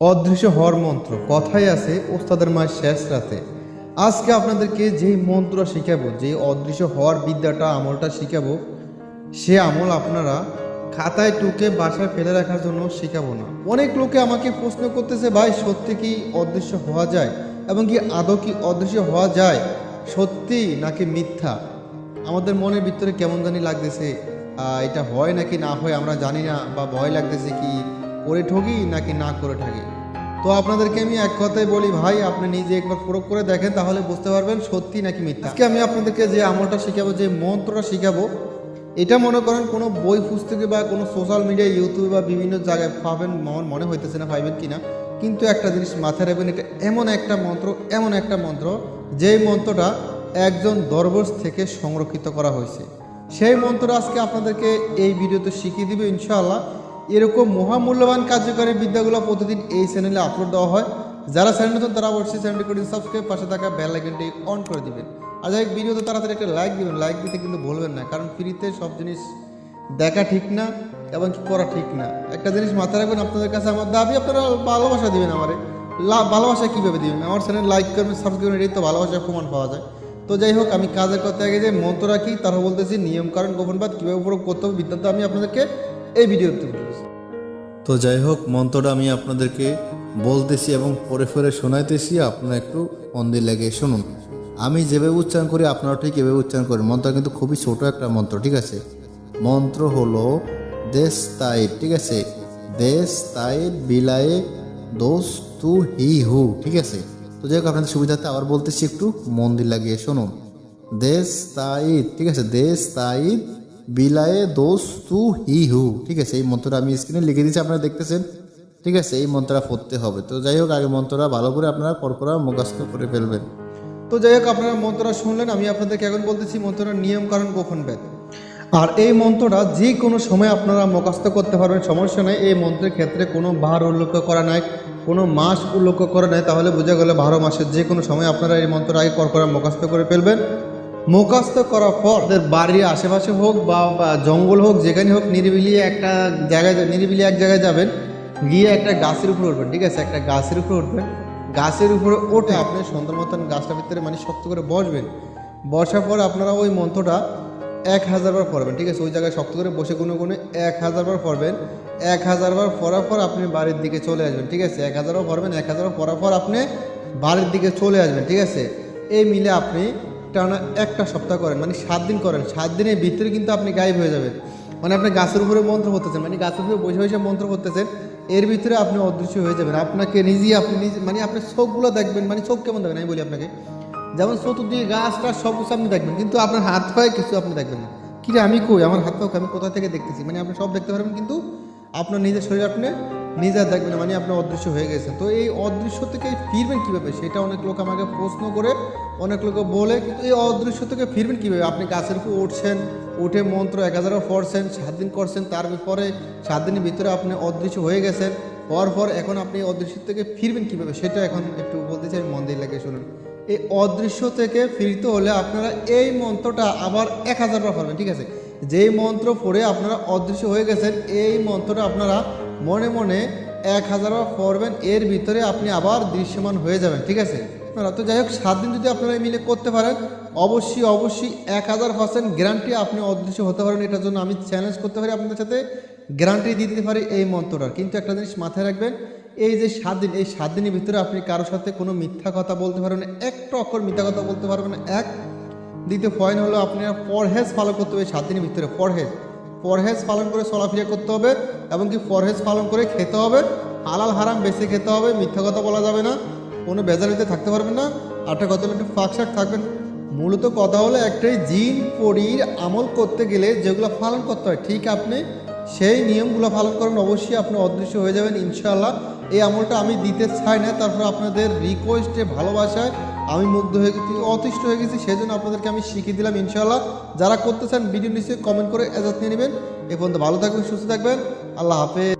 অদৃশ্য হওয়ার মন্ত্র। কথাই আছে, ওস্তাদের মায়ের শেষ রাতে। আজকে আপনাদেরকে যে মন্ত্র শিখাবো যে অদৃশ্য হওয়ার বিদ্যাটা, আমলটা শিখাবো, সে আমল আপনারা খাতায় টুকে বাসায় ফেলে রাখার জন্য শিখাবো না। অনেক লোকে আমাকে প্রশ্ন করতেছে, ভাই, সত্যি কি অদৃশ্য হওয়া যায়? এবং কি আদৌ কি অদৃশ্য হওয়া যায়? সত্যি নাকি মিথ্যা? আমাদের মনের ভিতরে কেমন জানি লাগতেছে এটা হয় নাকি না হয় আমরা জানি না বা ভয় লাগতেছে কি? করে ঠকি নাকি না করে ঠকি তো আপনাদেরকে আমি এক কথাই বলি, ভাই, আপনি নিজে একবার প্রয়োগ করে দেখেন, তাহলে বুঝতে পারবেন সত্যি নাকি মিথ্যা। আজকে আমি আপনাদেরকে যে আমলটা শিখাবো, যে মন্ত্রটা শিখাবো, এটা মনে করেন কোনো বই, পুস্তকে বা কোনো সোশ্যাল মিডিয়া ইউটিউবে বা বিভিন্ন জায়গায় পাবেন আমার মনে হইতেছে না, পাইবেন কিনা। কিন্তু একটা জিনিস মাথায় রাখবেন, এটা এমন একটা মন্ত্র, এমন একটা মন্ত্র, যেই মন্ত্রটা একজন দরবেশ থেকে সংরক্ষিত করা হয়েছে। সেই মন্ত্র আজকে আপনাদেরকে এই ভিডিওতে শিখিয়ে দিবে, ইনশাআল্লাহ। এরকম মহামূল্যবান কার্যকারী বিদ্যাগুলো প্রতিদিন এই চ্যানেলে আপলোড দেওয়া হয়। যারা চ্যানেল নতুন, তারা অবশ্যই চ্যানেলটি করে সাবস্ক্রাইব পাশে থাকা বেল আইকনটি অন করে দিবেন। আর যাই ভিডিওতে তাড়াতাড়ি একটা লাইক দিবেন। লাইক দিতে কিন্তু ভুলবেন না, কারণ ফ্রিতে সব জিনিস দেখা ঠিক না এবং করা ঠিক না। একটা জিনিস মাথায় রাখবেন, আপনাদের কাছে আমার দাবি, আপনারা ভালোবাসা দিবেন আমারে। ভালোবাসা কীভাবে দিবেন? আমার চ্যানেল লাইক করবেন সাবস্ক্রাইব এটাই তো ভালোবাসার প্রমাণ পাওয়া যায়। তো যাই হোক, আমি কাজের কথা আগে যে মন্ত্র রাখি তারা বলতেছি নিয়ম, কারণ গোপনবাদ কীভাবে প্রয়োগ করতে হবে, বিদ্যান্ত আমি আপনাদেরকে এই ভিডিওতে তো যাই হোক, মন্ত্রটা আমি আপনাদেরকে বলতেছি এবং পরে পরে শোনাইতেছি, আপনারা একটু মন দিয়ে লেগে শুনুন। আমি যেভাবে উচ্চারণ করি আপনারা ঠিক এভাবে উচ্চারণ করেন। মন্ত্র কিন্তু খুবই ছোট একটা মন্ত্র, ঠিক আছে? মন্ত্র হলো দেশ তাইদ ঠিক আছে? দেশ তাইদ বিলায়ে দোষ তু হি হু ঠিক আছে? তো যাই হোক, আপনাদের সুবিধাতে আবার বলতেছি, একটু মন্দির লাগিয়ে শুনুন। দেশ তাইদ ঠিক আছে? দেশ তাইদ বিলায়ে দোষ তু হি হু। ঠিক আছে, এই মন্ত্রটা আমি স্ক্রিনে লিখে দিচ্ছি আপনারা দেখতেছেন। ঠিক আছে, এই মন্ত্রটা পড়তে হবে। তো যাই হোক, আগে মন্ত্রটা ভালো করে আপনারা পরপরা মুখস্থ করে ফেলবেন। তো যাই হোক, আপনারা মন্ত্রটা শুনলেন, আমি আপনাদেরকে এখন বলতেছি মন্ত্রটার নিয়ম কারণ গোপন বেদ আর এই মন্ত্রটা যে কোনো সময় আপনারা মুখস্থ করতে পারবেন, সমস্যা নেই। এই মন্ত্রের ক্ষেত্রে কোনো বার উল্লেখ করা নাই, কোনো মাস উল্লেখ করা নাই, তাহলে বোঝা গেলে বারো মাসের যে কোনো সময় আপনারা এই মন্ত্রটা আগে কর করা মুখস্থ করে ফেলবেন। মুখস্থ করার পর বাড়ির আশেপাশে হোক বা জঙ্গল হোক, যেখানে হোক নিরিবিলি একটা জায়গায় নিরিবিলি এক জায়গায় যাবেন, গিয়ে একটা গাছের উপরে উঠবেন, ঠিক আছে? একটা গাছের উপরে উঠবেন, গাছের উপরে ওঠে আপনি সুন্দর মতন গাছটার ভিতরে মানে শক্ত করে বসবেন। বসার পর আপনারা ওই মন্ত্রটা এক হাজার বার পড়বেন, ঠিক আছে? ওই জায়গায় শক্ত করে বসে কোনো কোনো এক হাজার বার পড়বেন। এক হাজার বার পড়ার পর আপনি বাড়ির দিকে চলে আসবেন, ঠিক আছে? এক হাজারও পড়বেন, এক হাজারও পড়ার পর আপনি বাড়ির দিকে চলে আসবেন, ঠিক আছে? এই মিলে আপনি টানা একটা সপ্তাহ করেন মানে সাত দিন করেন। সাত দিনের ভিতরে কিন্তু আপনি গায়েব হয়ে যাবেন। মানে আপনি গাছের উপরে মন্ত্র করতেছেন মানে গাছের উপরে বসে বসে মন্ত্র করতেছেন, এর ভিতরে আপনি অদৃশ্য হয়ে যাবেন। আপনাকে নিজেই আপনি নিজে মানে আপনার চোখগুলো দেখবেন মানে চোখ কেমন দেখবেন, আমি বলি আপনাকে। যেমন চতুর্দিকে গাছ, টাছ, সব কিছু আপনি দেখবেন, কিন্তু আপনার হাত পায়ে কিছু আপনি দেখবেন না। কিরে আমি কই? আমার হাত পাও আমি কোথা থেকে দেখতেছি? মানে আপনি সব দেখতে পারবেন, কিন্তু আপনার নিজের শরীর আপনি নিজে দেখবেন মানে আপনি অদৃশ্য হয়ে গেছেন। তো এই অদৃশ্য থেকে ফিরবেন কীভাবে? সেটা অনেক লোক আমাকে প্রশ্ন করে অনেক লোক বলে, কিন্তু এই অদৃশ্য থেকে ফিরবেন কীভাবে? আপনি গাছের উপর উঠছেন, উঠে মন্ত্র এক হাজারও পড়ছেন, সাত দিন করছেন তারপরে সাত দিনের ভিতরে আপনি অদৃশ্য হয়ে গেছেন হওয়ার পর এখন আপনি অদৃশ্য থেকে ফিরবেন কীভাবে? সেটা এখন একটু বলতে চাই, মন দিয়ে লাগে শুনুন। এই অদৃশ্য থেকে ফিরতে হলে আপনারা এই মন্ত্রটা আবার এক হাজার বার পড়বেন, ঠিক আছে? যেই মন্ত্র পড়ে আপনারা অদৃশ্য হয়ে গেছেন, এই মন্ত্রটা আপনারা মনে মনে এক হাজার বার পড়বেন, এর ভিতরে আপনি আবার দৃশ্যমান হয়ে যাবেন, ঠিক আছে? আপনারা তো যাই হোক, সাত দিন যদি আপনারা মিলে করতে পারেন, অবশ্যই অবশ্যই এক হাজার পার্সেন্ট গ্যারান্টি আপনি অদৃশ্য হতে পারেন। এটার জন্য আমি চ্যালেঞ্জ করতে পারি আপনাদের সাথে। গ্যারান্টি দিয়ে দিতে পারি এই মন্ত্রটার। কিন্তু একটা জিনিস মাথায় রাখবেন, এই যে সাত দিন, এই সাত দিনের ভিতরে আপনি কারোর সাথে কোনো মিথ্যা কথা বলতে পারবেন একটা অক্ষর মিথ্যা কথা বলতে পারবেন এক, দ্বিতীয় পয়েন্ট হলো আপনার পরহেজ পালন করতে হবে সাত দিনের ভিতরে পরহেজ পরহেজ পালন করে চলাফেরা করতে হবে, এবং কি পরহেজ পালন করে খেতে হবে। হালাল হারাম বেশি খেতে হবে, মিথ্যা কথা বলা যাবে না। কোনো বেজারিতে থাকতে পারবেন না। আরেকটা কথা হলো একটু ফাঁকশাক থাকবেন। মূলত কথা হলো একটাই, জিন পরির আমল করতে গেলে যেগুলো পালন করতে হয়, ঠিক আপনি সেই নিয়মগুলো পালন করেন, অবশ্যই আপনি অদৃশ্য হয়ে যাবেন, ইনশাআল্লাহ। এই আমলটা আমি দিতে চাই না, তারপর আপনাদের রিকোয়েস্টে ভালোবাসায় আমি মুগ্ধ হয়ে গেছি, অতিষ্ঠ হয়ে গেছি সেই জন্য আপনাদেরকে আমি শিখিয়ে দিলাম, ইনশাআল্লাহ। যারা করতে চান ভিডিও নিশ্চয়ই কমেন্ট করে এজাজ নিয়ে নেবেন। এ পর্যন্ত ভালো থাকবেন, সুস্থ থাকবেন। আল্লাহ হাফেজ।